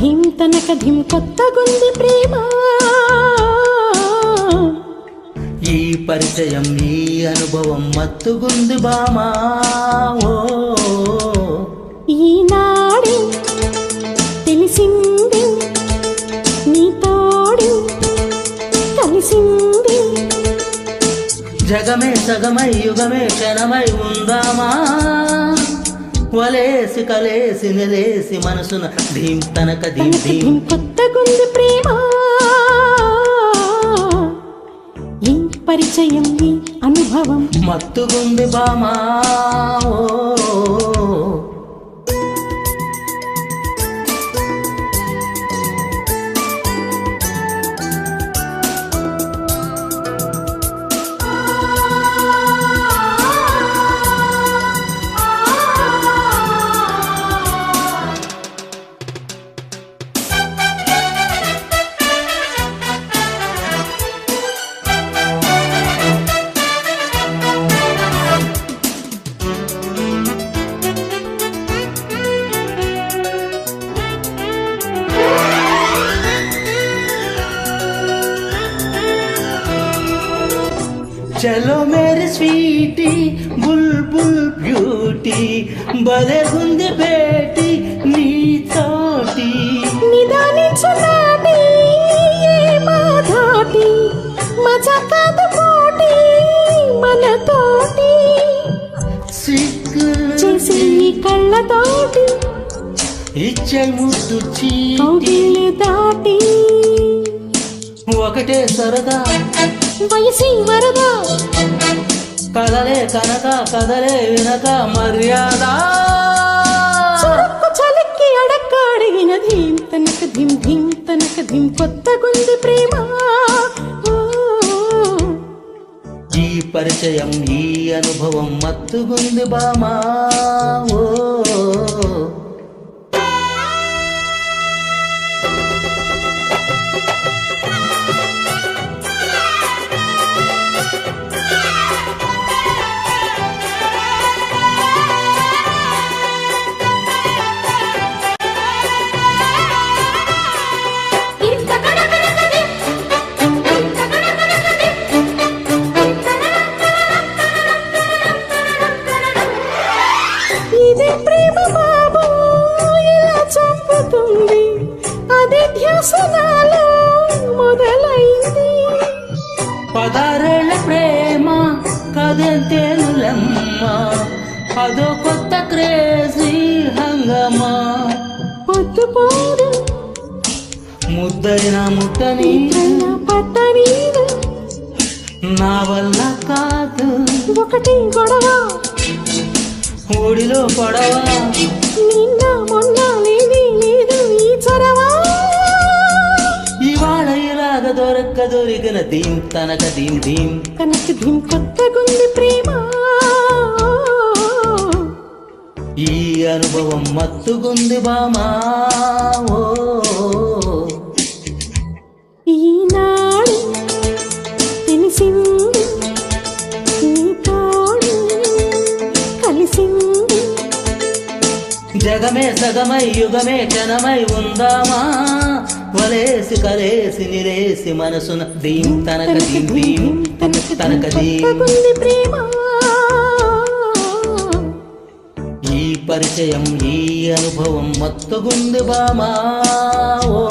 తనక ధిం కొత్తగుంది ప్రేమ ఈ పరిచయం ఈ అనుభవం మత్తుగుంది బామా ఓ. ఈనాడే తెలిసింది నీ తోడు కలిసింది. జగమే సగమై యుగమే క్షణమై ఉందామా? వలేసి కలేసి నిలేసి మనసున ధీం తనక ధీం ధీం కొత్తగుంది ప్రేమ. ఈ పరిచయం ఈ అనుభవం. మత్తుగుంది బామా ఓ చలో మేరీ స్వీటీ బుల్బుల్ బ్యూటీ బలెగుంది బేటి నీ తోటి నిదానించునాటి మాధాటి మజాకాదు పోటీ మనతోటి సిగ్గు చేసి ఈ కళ్ళతోటి ఇచ్చే ముద్దు చీటి దాటి ఒకటే సరదా. వయసి వరదా. కదలే కనక కదలే వినక మర్యాద. చలిక్కి అడక్క అడిగిన ధీం తనక ధిం ధిం తనక ధిం కొత్తగుంది ప్రేమ. ఓ, ఈ పరిచయం ఈ అనుభవం మత్తుగుంది బామా. ఓ. ధ్యాసనాలో మొదలైంది. పదారేళ్ళ ప్రేమ కదెంతేనులమ్మ అదో కొత్త క్రేజీ హంగమా. పొద్దు పోదు ముద్దైన ముట్టని నిద్రన్న పట్టనీదు నా వల్ల కాదు. ఒకటి గొడవ. ఊడిలో పడవ. నిన్న మొన్న దొరక్క దొరికిన దీం తనక దీం దీం. కనక ధిం కొత్తగుంది ప్రేమ. ఈ అనుభవం మత్తుగుంది బామా. ఓ. ఈనాడు తెలిసింది నీ తోడు కలిసింది. జగమే సగమై యుగమే క్షణమై ఉందామా? వలేసి కలేసి నిలేసి మనసున దీం తనక దీం దీం. తనక దీం. ఈ పరిచయం ఈ అనుభవం మత్తుగుంది బామా ఓ